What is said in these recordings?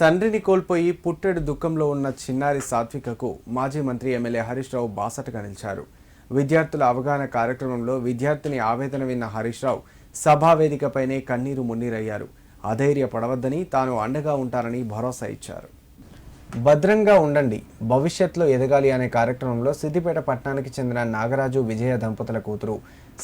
తండ్రిని కోల్పోయి పుట్టెడు దుఃఖంలో ఉన్న చిన్నారి సాత్వికకు మాజీ మంత్రి ఎమ్మెల్యే హరీష్ రావు బాసటగా నిలిచారు. విద్యార్థుల అవగాహన కార్యక్రమంలో విద్యార్థిని ఆవేదన విన్న హరీష్ రావు సభా వేదికపైనే కన్నీరు మున్నీరయ్యారు. అధైర్య పడవద్దని తాను అండగా ఉంటానని భరోసా ఇచ్చారు. భద్రంగా ఉండండి భవిష్యత్తులో ఎదగాలి అనే కార్యక్రమంలో సిద్దిపేట పట్టణానికి చెందిన నాగరాజు విజయ దంపతుల కూతురు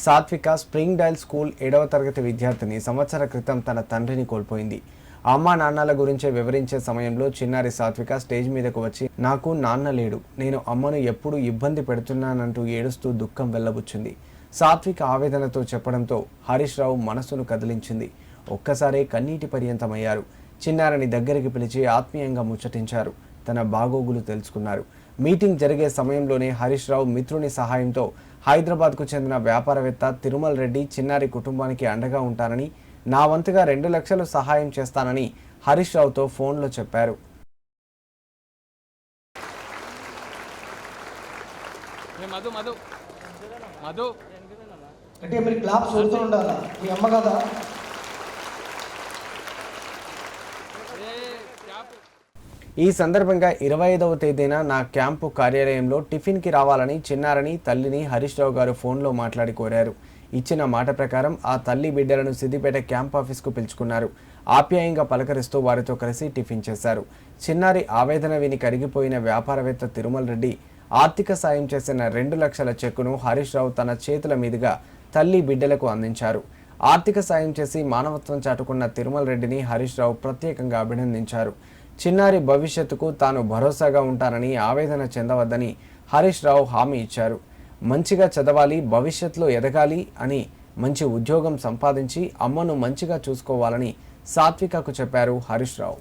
సాత్విక స్ప్రింగ్ డైల్ స్కూల్ ఏడవ తరగతి విద్యార్థిని సంవత్సర క్రితం తన తండ్రిని కోల్పోయింది. అమ్మా నాన్నల గురించే వివరించే సమయంలో చిన్నారి సాత్విక స్టేజ్ మీదకు వచ్చి నాకు నాన్న లేడు. నేను అమ్మను ఎప్పుడు ఇబ్బంది పెడుతున్నానంటూ ఏడుస్తూ దుఃఖం వెళ్ళబుచ్చింది. సాత్విక ఆవేదనతో చెప్పడంతో హరీష్ రావు మనసును కదిలించింది. ఒక్కసారే కన్నీటి పర్యంతమయ్యారు. చిన్నారిని దగ్గరికి పిలిచి ఆత్మీయంగా ముచ్చటించారు. తన బాగోగులు తెలుసుకున్నారు. మీటింగ్ జరిగే సమయంలోనే హరీష్ రావు మిత్రుని సహాయంతో హైదరాబాద్కు చెందిన వ్యాపారవేత్త తిరుమల్ రెడ్డి చిన్నారి కుటుంబానికి అండగా ఉంటారని నా వంతుగా రెండు లక్షలు సహాయం చేస్తానని హరీష్ రావుతో ఫోన్లో చెప్పారు. ఏ మధు మధు. మధు. అంటే మీరు క్లాప్స్ కొడుతూ ఉండాలా? మీ అమ్మ కదా? ఏ క్యాప్. ఈ సందర్భంగా ఇరవై ఐదవ తేదీన నా క్యాంపు కార్యాలయంలో టిఫిన్కి రావాలని చిన్నారని తల్లిని హరీష్ రావు గారు ఫోన్లో మాట్లాడి కోరారు. ఇచ్చిన మాట ప్రకారం ఆ తల్లి బిడ్డలను సిద్దిపేట క్యాంప్ ఆఫీస్కు పిలుచుకున్నారు. ఆప్యాయంగా పలకరిస్తూ వారితో కలిసి టిఫిన్ చేశారు. చిన్నారి ఆవేదన విని కరిగిపోయిన వ్యాపారవేత్త తిరుమల రెడ్డి ఆర్థిక సాయం చేసిన రెండు లక్షల చెక్కును హరీష్ రావు తన చేతుల మీదుగా తల్లి బిడ్డలకు అందించారు. ఆర్థిక సాయం చేసి మానవత్వం చాటుకున్న తిరుమల రెడ్డిని హరీష్ రావు ప్రత్యేకంగా అభినందించారు. చిన్నారి భవిష్యత్తుకు తాను భరోసాగా ఉంటానని ఆవేదన చెందవద్దని హరీష్ రావు హామీ ఇచ్చారు. మంచిగా చదవాలి భవిష్యత్తులో ఎదగాలి అని మంచి ఉద్యోగం సంపాదించి అమ్మను మంచిగా చూసుకోవాలని సాత్వికకు చెప్పారు హరీష్ రావు.